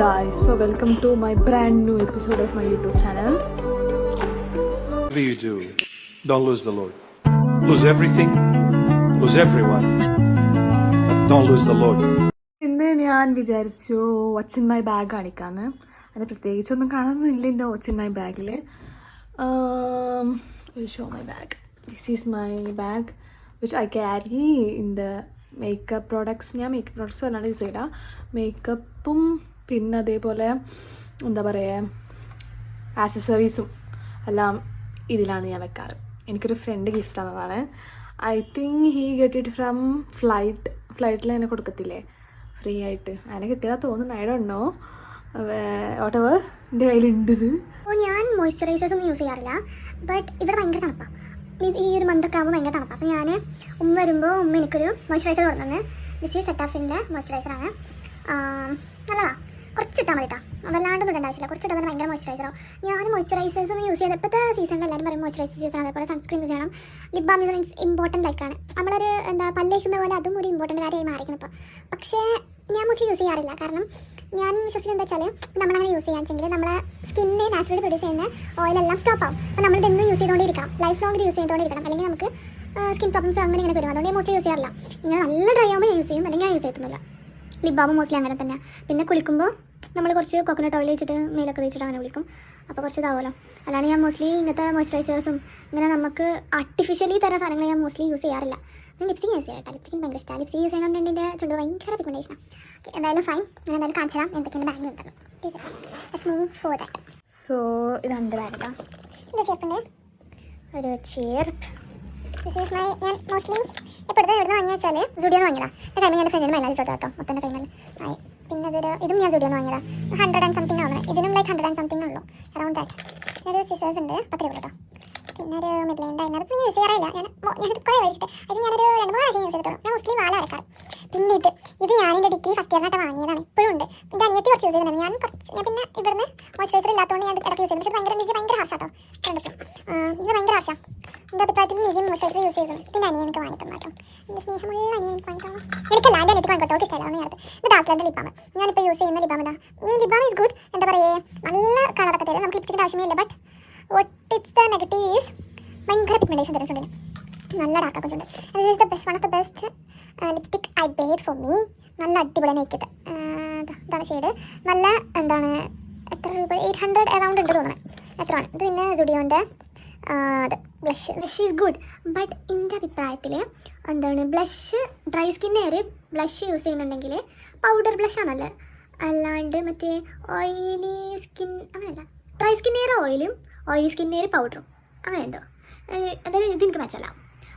guys, so welcome to my brand new episode of my YouTube channel. Whatever you do, don't lose the Lord. Lose everything, lose everyone, but don't lose the Lord. ഇന്ന് ഞാൻ വിചാരിച്ചു what's in my bag കാണിക്കാന്ന് അതിന് പ്രത്യേകിച്ചൊന്നും കാണുന്നില്ല എന്റെ what's in my ബാഗിൽ show my bag this is my bag which I carry in the makeup products ഞാൻ മേക്കപ്പ് പ്രോഡക്ട്സ് അല്ലാണ്ട് യൂസ് ചെയ്യില്ല മേക്കപ്പും പിന്നെ അതേപോലെ എന്താ പറയുക ആക്സസറീസും എല്ലാം ഇതിലാണ് ഞാൻ വെക്കാറ്. എനിക്കൊരു ഫ്രണ്ട് ഗിഫ്റ്റ് തന്നതാണ് I think he get it from flight ഫ്ലൈറ്റിൽ അങ്ങനെ കൊടുക്കത്തില്ലേ? ഫ്രീ ആയിട്ട്. അങ്ങനെ കിട്ടിയതാ തോന്നുന്നു. ഐ ഡോണ്ട് നോ ഓട്ടവർ എന്റെ കയ്യിലുണ്ട് അപ്പോൾ ഞാൻ മോയ്സ്ചറൈസേഴ്സ് ഒന്നും യൂസ് ചെയ്യാറില്ല. ബട്ട് ഇവിടെ ഭയങ്കര തണുപ്പാണ് ഈ ഒരു മന്തൊക്കെ ആകുമ്പോൾ ഭയങ്കര തണുപ്പാണ് അപ്പോൾ ഞാൻ ഉമ്മ വരുമ്പോൾ ഉമ്മ എനിക്കൊരു മോയ്സ്ചറൈസർ കൊടുത്തത് ദിസ് ഈ സെറ്റാഫിന്റെ മോയ്സ്ചറൈസറാണ് നല്ലതാ. കുറച്ചിട്ടാൽ മതി കേട്ടോ വല്ലാണ്ട് ഇടേണ്ട ആവശ്യമില്ല. കുറച്ചിട്ടാൽ തന്നെ ഭയങ്കര മോയ്സ്ചറൈസറോ ഞാൻ മോയ്സ്ചറൈസേഴ്സ് യൂസ് ചെയ്യാൻ ഇപ്പോഴത്തെ സീസണിൽ എല്ലാവരും പറയും മോയ്സ്ചറൈസ് യൂസ് ചെയ്യണം. അതേപോലെ സൺസ്ക്രീൻ യൂസ് ചെയ്യണം. Lip balm use means important ലൈക്കാണ് നമ്മളൊരു എന്താ പല്ലേക്കുന്ന പോലെ അതും ഒരു ഇമ്പോർട്ടന്റ് കാര്യമായി മാറിക്കുന്നു ഇപ്പോൾ പക്ഷേ ഞാൻ മോസ്റ്റ്ലി യൂസ് ചെയ്യാറില്ല. കാരണം ഞാൻ വിശ്വസിക്കുന്നത് എന്താ വെച്ചാൽ നമ്മളങ്ങനെ യൂസ് ചെയ്യാൻ നമ്മളെ സ്കിന്നെ നാച്ചുറലി പ്രൊഡ്യൂസ് ചെയ്യുന്ന ഓയിലെല്ലാം സ്റ്റോപ്പ് ആവും. അപ്പോൾ നമ്മൾ ഇതെന്നും യൂസ് ചെയ്തുകൊണ്ടിരിക്കണം ലൈഫ് ലോങ്ങ് യൂസ് ചെയ്തുകൊണ്ടിരിക്കണം അല്ലെങ്കിൽ നമുക്ക് സ്കിൻ പ്രോബ്ലംസ് അങ്ങനെ ഇങ്ങനെ വരും. അതുകൊണ്ട് ഞാൻ മോസ്റ്റ്ലി യൂസ് ചെയ്യാറില്ല. ഇങ്ങനെ നല്ല ഡ്രൈ ആകുമ്പോൾ യൂസ് ചെയ്യും. അല്ലെങ്കിൽ ഞാൻ യൂസ് ചെയ്യത്തുന്നില്ല ലിപ് ബാം മോസ്റ്റ്ലി അങ്ങനെ തന്നെ പിന്നെ കുളിക്കുമ്പോൾ നമ്മൾ കുറച്ച് കോക്കനട്ട് ഓയിൽ വെച്ചിട്ട് മേലൊക്കെ തേച്ചിട്ട് അങ്ങനെ വിളിക്കും. അപ്പോൾ കുറച്ച് ഇതാവുമല്ലോ. അല്ലാണ്ട് ഞാൻ മോസ്റ്റ്ലി ഇങ്ങനത്തെ മോയ്സ്ചറൈസേഴ്സും ഇങ്ങനെ നമുക്ക് ആർട്ടിഫിഷ്യലി തരുന്ന സാധനങ്ങൾ ഞാൻ മോസ്റ്റ്ലി യൂസ് ചെയ്യാറില്ല. ഞാൻ ലിപ്സ്റ്റിക് യൂസ് ചെയ്യാം ലിപ്സ്റ്റിക് ഭയങ്കര ഇഷ്ടമാണ് ലിപ്സ്റ്റിക് യൂസ് ചെയ്യണമെന്നുണ്ടെങ്കിൽ എന്റെ ചുണ്ട് ഭയങ്കര പിഗ്മെന്റേഷനാണ് ഓക്കെ എന്തായാലും ഫൈൻ ഞാൻ എന്തായാലും കാണിച്ചു തരാം. എന്തൊക്കെയാണ് ബാഗിൽ ഉണ്ടെന്ന് മൂവ് ഫോർ ദാറ്റ് സോ ഇതാണ് എന്റെ ബാഗ് ഇല്ല ചേർപ്പിന്റെ ഒരു ചേർപ്പ് മൈ ഞാൻ മോസ്റ്റ്ലി എപ്പോഴത്തെ എവിടെ നിന്ന് വാങ്ങിയാൽ വെച്ചാൽ ജുഡിയോ വാങ്ങിയതാണ് എന്റെ കൈമ എന്റെ ഫ്രണ്ടിന് മൈലാജ് ചോട്ടാ കേട്ടോ മൊത്തം ആയി പിന്നെ ഇതൊരു ഇതും ഞാൻ ജുഡിയോ വാങ്ങിയതാണ് ഹൺഡ്രഡ് ആൻഡ് സംതിങ് ആണ് ഇതിനും ലൈക്ക് ഹൺഡ്രഡ് ആൻഡ് സംതിങ് ഉള്ളൂ. അറൗണ്ട് ദാറ്റ് ഒരു സിസേഴ്സ് ഉണ്ട്. പത്ത് രൂപ കേട്ടോ പിന്നെ ഒരു മിഡ്ലൈന്റെ അതിനകത്ത് യൂസ് ചെയ്യാറില്ല ഞാൻ ഞാൻ കുറേ കഴിച്ചിട്ട് അത് ഞാനൊരു രണ്ട് മൂന്ന് ആഴ്ച യൂസ് ചെയ്തിട്ടുള്ളൂ. ഞാൻ മോസ്റ്റ്ലി വാല അടക്കാറ് പിന്നെ ഇത് ഇത് ഞാൻ എന്റെ ഡിഗ്രി ഫസ്റ്റ് ഇയറിനായിട്ട് വാങ്ങിയതാണ്. ഇപ്പോഴും ഉണ്ട്. എന്റെ അനിയത്തി കുറച്ച് യൂസ് ചെയ്തിട്ടുണ്ട്. ഞാൻ കുറച്ച് ഞാൻ പിന്നെ ഇവിടുന്ന് മോയ്സ്ചറൈസർ ഇല്ലാത്തതുകൊണ്ട് ഞാൻ ഇടയ്ക്ക് യൂസ് ചെയ്തു പക്ഷേ ഭയങ്കര എനിക്ക് ഭയങ്കര ഹാർഷാട്ടോ കണ്ടിട്ട് ഇത് ഭയങ്കര ഹാർഷാ എന്റെ അഭിപ്രായത്തിൽ നിവിൻ മോയ്സ്ചറൈസർ യൂസ് ചെയ്തു? പിന്നെ അനിയൻ എനിക്ക് വാങ്ങി തന്നു കേട്ടോ. എന്റെ സ്നേഹമുള്ള അനിയൻ എനിക്ക് വാങ്ങി തന്നു എനിക്കല്ല എന്റെ അനിയത്തി വാങ്ങിക്കോട്ടോ. അവർക്ക് ഇഷ്ടമല്ല. ഞാൻ ഇത് ഡാസ്ലറിന്റെ ലിപ്പാണ് ഞാനിപ്പോൾ യൂസ് ചെയ്യുന്ന ലിപ്പാണ് ഇതാ. ലിപ്പാണ് ഈസ് ഗുഡ് എന്താ പറയുക നല്ല കളറൊക്കെ തരും. നമുക്ക് ഇടിച്ചിട്ട് ആവശ്യമേ ഇല്ല but it's the negative is ഭയങ്കര പിഗ്മെന്റേഷൻ തരും ചുണ്ടിന് നല്ല ഡാർക്ക് ചുണ്ട് this is the best one of the best lipstick I bought for me നല്ല അടിപൊളി നേക്കത് ഇതാണ് ഷെയ്ഡ് നല്ല എന്താണ് എത്ര രൂപ? എയ്റ്റ് ഹൺഡ്രഡ് അറൗണ്ട് ഉണ്ട് തോന്നുന്നത് എത്ര ആണ് ഇത് പിന്നെ സുഡിയോന്റെ അത് blush blush is good but എന്റെ അഭിപ്രായത്തിൽ എന്താണ് ബ്ലഷ് ഡ്രൈ സ്കിന്നുകാർ ബ്ലഷ് യൂസ് ചെയ്യുന്നുണ്ടെങ്കിൽ പൗഡർ ബ്ലഷ് നല്ലത് അല്ലാണ്ട് മറ്റേ ഓയിലി സ്കിൻ അങ്ങനെയല്ല. ഡ്രൈ സ്കിന്നുകാർ ഓയിലും ഓയിലി സ്കിന്നുകാർ പൗഡറും അങ്ങനെയുണ്ടോ ഉണ്ടോ എന്തായാലും ഇത് എനിക്ക് മാച്ചല്ല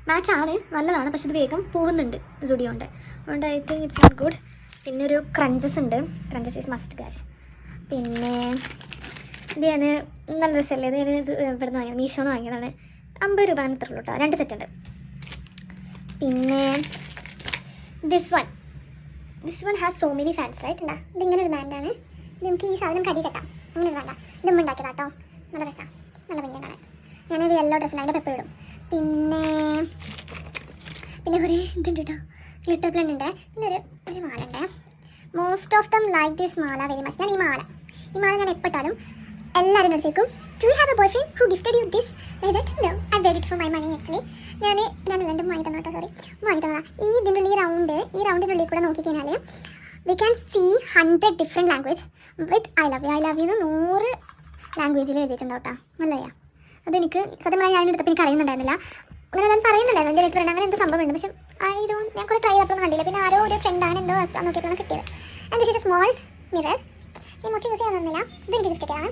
മാച്ചാണ് നല്ലതാണ് പക്ഷെ ഇത് വേഗം പോകുന്നുണ്ട് ജുഡി ഉണ്ട് അതുകൊണ്ട് I think it's not good പിന്നെ ഒരു ക്രഞ്ചസ് ഉണ്ട്. ക്രഞ്ചസ് ഈസ് മസ്റ്റ് ഗാസ് പിന്നെ ഇത് ഞാൻ നല്ല രസമല്ലേ ഇത് ഞാൻ ഇവിടെ നിന്ന് വാങ്ങിയത്. മീഷോന്ന് വാങ്ങിയതാണ്. അമ്പത് രൂപ അത്ര ഉള്ളൂ കേട്ടോ രണ്ട് സെറ്റ് ഉണ്ട്. പിന്നെ this one this one has so many fans right ഉണ്ടാ ഇതിങ്ങനെ ഒരു ബാൻഡാണ് നമുക്ക് ഈ സാധനം കടി കെട്ടാം. അങ്ങനെ ഒരു ബാൻഡാ ഇതും ഉണ്ടാക്കിയതാ കേട്ടോ നല്ല രസമാണ് നല്ല ഭംഗിയാണ് ഞാനൊരു യെല്ലോ ഡ്രസ്സിൽ അതിന്റെ പെപ്പർ ഇടും. പിന്നെ പിന്നെ ഒരു ഇതുണ്ട് കേട്ടോ ഗ്ലിറ്റർ പ്ലൻ ഉണ്ട്. പിന്നെ ഒരു കുറച്ച് മാല ഉണ്ട്. Most of them like this Mala very much ഞാൻ ഈ മാല. ഈ മാല ഞാൻ എപ്പോട്ടാലും എല്ലാവരും ചോദിക്കും do you have a boy friend who gifted you this it for my money actually ഞാൻ ഞാൻ എന്റെ വാങ്ങി തന്നോട്ടോ സോറി വാങ്ങി തന്നതാ. ഈ ഇതിന്റെ ഉള്ളിൽ ഈ റൗണ്ട് ഈ റൗണ്ടിന്റെ ഉള്ളിൽ കൂടെ നോക്കിക്കഴിഞ്ഞാൽ we can see hundred different language with I love you I love you എന്ന് നൂറ് ലാംഗ്വേജിൽ എഴുതിയിട്ടുണ്ട് കേട്ടോ നല്ലതാ അതെനിക്ക് സത്യം പറഞ്ഞാൽ ഞാൻ എടുത്തപ്പോൾ എനിക്ക് അറിയുന്നുണ്ടായിരുന്നില്ല അങ്ങനെ ഞാൻ പറയുന്നുണ്ടായിരുന്നു എന്റെ ഫ്രണ്ട് അങ്ങനെ എന്തോ സംഭവമുണ്ട് പക്ഷേ ഐ ഡോ ഞാൻ കുറേ ട്രൈ ചെയ്തപ്പോഴൊന്നും കണ്ടില്ല. പിന്നെ ആരോ ഒരു ഫ്രണ്ട് ആണ് എന്തോ നോക്കിയപ്പോഴാണ് കിട്ടിയത്. And this a small mirror ഞാൻ മോസ്റ്റ് യൂസ് ചെയ്യാനൊന്നുമില്ല ഇത് എനിക്ക് ഗിഫ്റ്റ് ആണ്.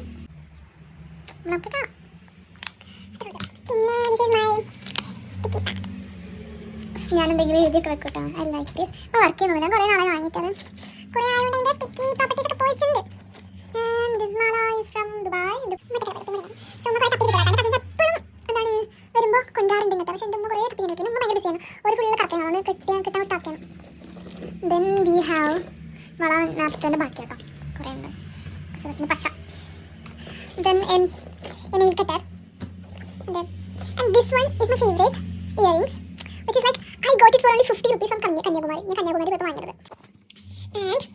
നമുക്ക് കാണാം. പിന്നെ ഞാൻ എന്തെങ്കിലും എഴുതിയൊക്കെ വെക്കട്ടോ. ഐ ലൈക്ക് ദിസ് ഇപ്പോൾ വർക്ക് ചെയ്യുന്നില്ല കുറേ നാളെ വാങ്ങിയിട്ടത് കുറേ ആയതുകൊണ്ട് എന്റെ സ്റ്റിക്കി പപ്പട്ടിയൊക്കെ പോയിട്ടുണ്ട്. And this mala is from Dubai. ദു- മറ്റേ കട, മറ്റേ കട. കുറേ തപ്പി തരാം. കാരണം cousins എപ്പോഴും എന്താണ് വരുമ്പോൾ ഇങ്ങനത്തെ പക്ഷേ എന്റെ ഉമ്മ കുറേ തപ്പി കിട്ടും ഉമ്മ ഭയങ്കര ബിസിയാണ് ഒരു ഫുള്ള് കറക്റ്റാണ് അതുകൊണ്ട് കിട്ടിയാൽ കിട്ടാൻ സ്റ്റാർട്ട് ചെയ്യണം ദെൻ വി ഹാവ് വള നേരത്തെ ബാക്കി കുറേ ഉണ്ട്. കുറച്ച് then um, nail cutter. And then, and this one is my favorite earrings, which is like I got it for only 50 rupees from Kanya Kanyakumari. ഞാൻ കന്യാകുമാരി പോയപ്പോൾ വാങ്ങിയത് ആൻഡ്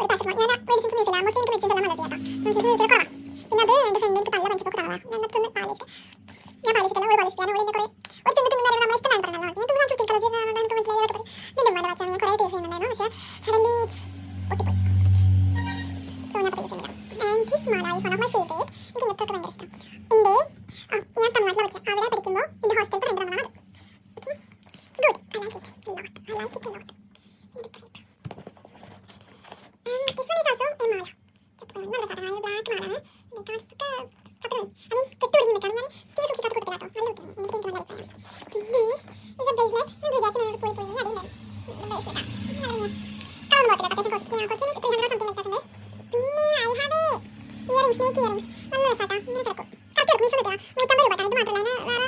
ഒരു പാക്കറ്റ് ഞാൻ മെഡിസിൻസ് മേടിച്ചില്ല മോസ്റ്റ്ലി എനിക്ക് മെഡിസിൻസ് എല്ലാം മതി കേട്ടോ. മെഡിസിൻസ് മേടിച്ചാൽ കുറവാണ് പിന്നെ അത് എന്റെ ഫ്രണ്ട് എനിക്ക് പല പഞ്ചപ്പൊക്കെ തറവാണ് എന്നിട്ടൊന്ന് പാലിച്ച്. ഞാൻ പാലിച്ചിട്ടില്ല അവൾ പാലിച്ച്. ഞാൻ അവൾ എന്നെ കളൊന്നും പോകത്തില്ല പക്ഷേ costly costly three hundred something like പിന്നെ I have earrings make earrings നല്ല രസാട്ടാ ഇങ്ങനെ കറക്റ്റ് എടുക്കും. മീഷോ കിട്ടുക നൂറ്റമ്പത് രൂപ ഇത് മാത്രമല്ല. അതിന് വേറെ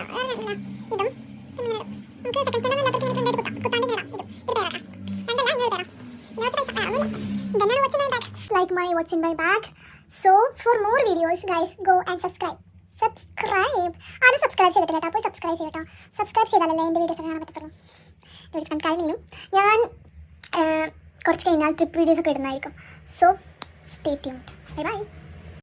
ഇതും. പിന്നെ നമുക്ക് സെക്കൻഡ് ഇതും what's in my bag like my what's in my bag so for more videos guys go and subscribe subscribe. അത് സബ്സ്ക്രൈബ് ചെയ്തിട്ടില്ല അപ്പോൾ സബ്സ്ക്രൈബ് ചെയ്യട്ടോ സബ്സ്ക്രൈബ് ചെയ്താലല്ലേ എന്റെ വീഡിയോസ് കാണാൻ പറ്റത്തുള്ളൂ. വീഡിയോസ് കഴിഞ്ഞില്ല ഞാൻ കുറച്ച് കഴിഞ്ഞാൽ ട്രിപ്പ് വീഡിയോസ് ഒക്കെ ഇടുന്നതായിരിക്കും. So stay tuned bye bye